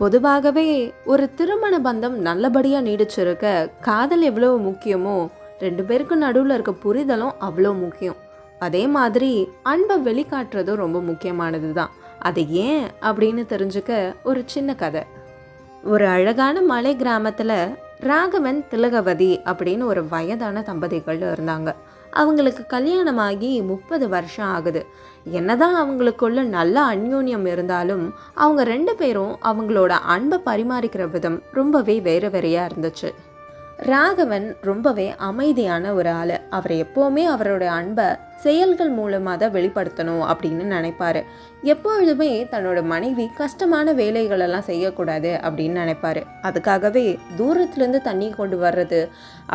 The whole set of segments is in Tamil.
பொதுவாகவே ஒரு திருமண பந்தம் நல்லபடியாக நீடிச்சிருக்க காதல் எவ்வளோ முக்கியமோ ரெண்டு பேருக்கும் நடுவில் இருக்க புரிதலும் அவ்வளோ முக்கியம். அதே மாதிரி அன்பை வெளிக்காட்டுறதும் ரொம்ப முக்கியமானது தான் அது ஏன் அப்படின்னு தெரிஞ்சுக்க ஒரு சின்ன கதை. ஒரு அழகான மலை கிராமத்தில் ராகவன் திலகவதி அப்படின்னு ஒரு வயதான தம்பதிகள் இருந்தாங்க. அவங்களுக்கு கல்யாணமாகி முப்பது வருஷம் ஆகுது. என்னதான் அவங்களுக்குள்ள நல்ல அந்யோன்யம் இருந்தாலும் அவங்க ரெண்டு பேரும் அவங்களோட அன்பை பரிமாறிக்கிற விதம் ரொம்பவே வேறு வேறையாக இருந்துச்சு. ராகவன் ரொம்பவே அமைதியான ஒரு ஆள். அவர் எப்போவுமே அவரோட அன்பை செயல்கள் மூலமாக தான் வெளிப்படுத்தணும் அப்படின்னு நினைப்பாரு. எப்பொழுதுமே தன்னோட மனைவி கஷ்டமான வேலைகளெல்லாம் செய்யக்கூடாது அப்படின்னு நினைப்பாரு. அதுக்காகவே தூரத்துலேருந்து தண்ணி கொண்டு வர்றது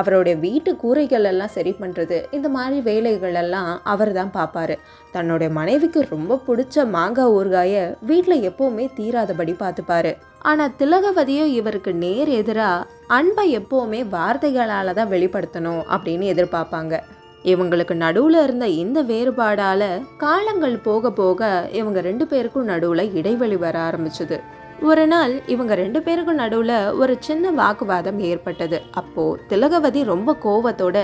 அவருடைய வீட்டு கூரைகள் எல்லாம் சரி பண்ணுறது இந்த மாதிரி வேலைகள் எல்லாம் அவர் தான் பார்ப்பாரு தன்னோட மனைவிக்கு ரொம்ப பிடிச்ச மாங்காய் ஊறுகாயை வீட்டில் எப்போவுமே தீராதபடி பார்த்துப்பாரு. ஆனால் திலகவதியோ இவருக்கு நேர் எதிராக அன்பை எப்போவுமே வார்த்தைகளால் தான் வெளிப்படுத்தணும் அப்படின்னு எதிர்பார்ப்பாங்க. இவங்களுக்கு நடுவில் இருந்த இந்த வேறுபாடால் காலங்கள் போக போக இவங்க ரெண்டு பேருக்கும் நடுவில் இடைவெளி வர ஆரம்பிச்சது. ஒரு நாள் இவங்க ரெண்டு பேருக்கும் நடுவில் ஒரு சின்ன வாக்குவாதம் ஏற்பட்டது. அப்போ திலகவதி ரொம்ப கோவத்தோட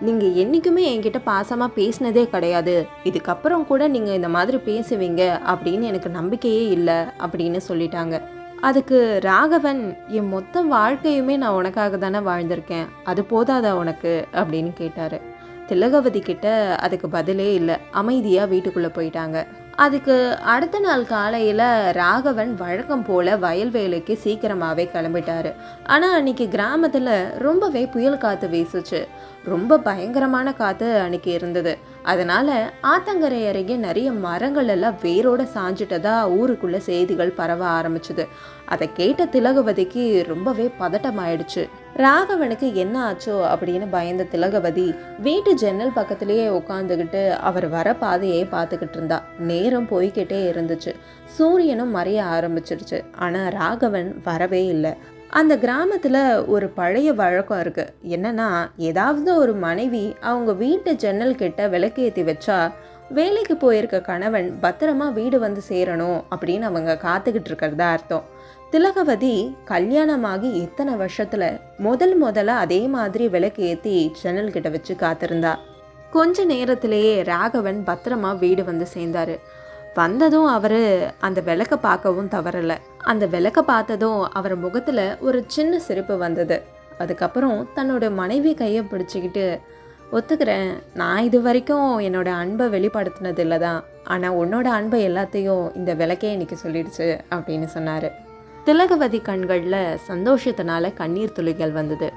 நீங்க என்னைக்குமே என்கிட்ட பாசமா பேசினதே கிடையாது. இதுக்கப்புறம் கூட நீங்க இந்த மாதிரி பேசுவீங்க அப்படின்னு எனக்கு நம்பிக்கையே இல்லை அப்படின்னு சொல்லிட்டாங்க. அதுக்கு ராகவன் என் மொத்த வாழ்க்கையுமே நான் உனக்காக தானே வாழ்ந்திருக்கேன். அது போதாதா உனக்கு? அப்படின்னு கேட்டார். திலகவதி கிட்ட அதுக்கு பதிலே இல்லை. அமைதியாக வீட்டுக்குள்ளே போயிட்டாங்க. அதுக்கு அடுத்த நாள் காலையில் ராகவன் வழக்கம் போல் வயல் வேலைக்கு சீக்கிரமாகவே கிளம்பிட்டாரு. ஆனால் அன்னைக்கு கிராமத்தில் ரொம்பவே புயல் காற்று வீசுச்சு. ரொம்ப பயங்கரமான காற்று அன்னைக்கு இருந்தது. அதனால் ஆத்தங்கரை அருகே நிறைய மரங்கள் எல்லாம் வேரோடு சாஞ்சிட்டதா ஊருக்குள்ளே செய்திகள் பரவ ஆரம்பிச்சுது. அதை கேட்ட திலகவதிக்கு ரொம்பவே பதட்டமாயிடுச்சு. ராகவனுக்கு என்ன ஆச்சோ அப்படின்னு பயந்த திலகவதி வீட்டு ஜன்னல் பக்கத்திலேயே உட்காந்துக்கிட்டு அவர் வர பாதையே பார்த்துக்கிட்டு இருந்தா. நேரம் போய்கிட்டே இருந்துச்சு. சூரியனும் மறைய ஆரம்பிச்சிருச்சு. ஆனால் ராகவன் வரவே இல்லை. அந்த கிராமத்தில் ஒரு பழைய வழக்கம் இருக்குது என்னென்னா ஏதாவது ஒரு மனைவி அவங்க வீட்டு ஜன்னல் கிட்ட விளக்கேற்றி வச்சா வேலைக்கு போயிருக்க கணவன் பத்திரமா வீடு வந்து சேரணும் அப்படின்னு அவங்க காத்துக்கிட்டு இருக்கிறதா அர்த்தம். திலகவதி கல்யாணமாகி இத்தனை வருஷத்துல முதல் முதல்ல அதே மாதிரி விளக்கு ஏற்றி ஜன்னல் கிட்ட வச்சு காத்திருந்தா. கொஞ்ச நேரத்திலேயே ராகவன் பத்திரமா வீடு வந்து சேர்ந்தாரு. வந்ததும் அவர் அந்த விளக்க பார்க்கவும் தவறலை. அந்த விளக்க பார்த்ததும் அவர் முகத்தில் ஒரு சின்ன சிரிப்பு வந்தது. அதுக்கப்புறம் தன்னோட மனைவி கையை பிடிச்சிக்கிட்டு ஒத்துக்கிறேன். நான் இது வரைக்கும் என்னோட அன்பை வெளிப்படுத்தினது இல்லை தான் ஆனால் உன்னோட அன்பை எல்லாத்தையும் இந்த விளக்கே இன்னைக்கு சொல்லிடுச்சு அப்படின்னு சொன்னார். திலகவதி கண்களில் சந்தோஷத்தினால கண்ணீர் துளிகள் வந்தது.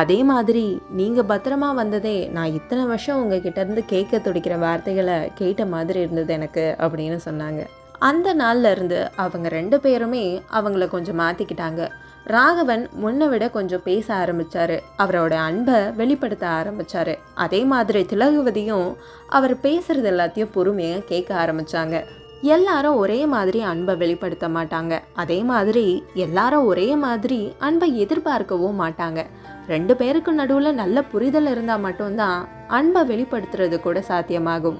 அதே மாதிரி நீங்கள் பத்திரமா வந்ததே நான் இத்தனை வருஷம் உங்ககிட்ட இருந்து கேட்க துடிக்கிற வார்த்தைகளை கேட்ட மாதிரி இருந்தது எனக்கு அப்படின்னு சொன்னாங்க. அந்த நாள்ல இருந்து அவங்க ரெண்டு பேருமே அவங்கள கொஞ்சம் மாற்றிக்கிட்டாங்க ராகவன் முன்னை விட கொஞ்சம் பேச ஆரம்பிச்சாரு. அவரோட அன்பை வெளிப்படுத்த ஆரம்பிச்சாரு. அதே மாதிரி திலகவதியும் அவர் பேசுறது எல்லாத்தையும் பொறுமையாக கேட்க ஆரம்பிச்சாங்க. எல்லாரும் ஒரே மாதிரி அன்பை வெளிப்படுத்த மாட்டாங்க. அதே மாதிரி எல்லாரும் ஒரே மாதிரி அன்பை எதிர்பார்க்கவும் மாட்டாங்க. ரெண்டு பேருக்கு நடுவில் நல்ல புரிதல் இருந்தால் மட்டும்தான் அன்பை வெளிப்படுத்துறது கூட சாத்தியமாகும்.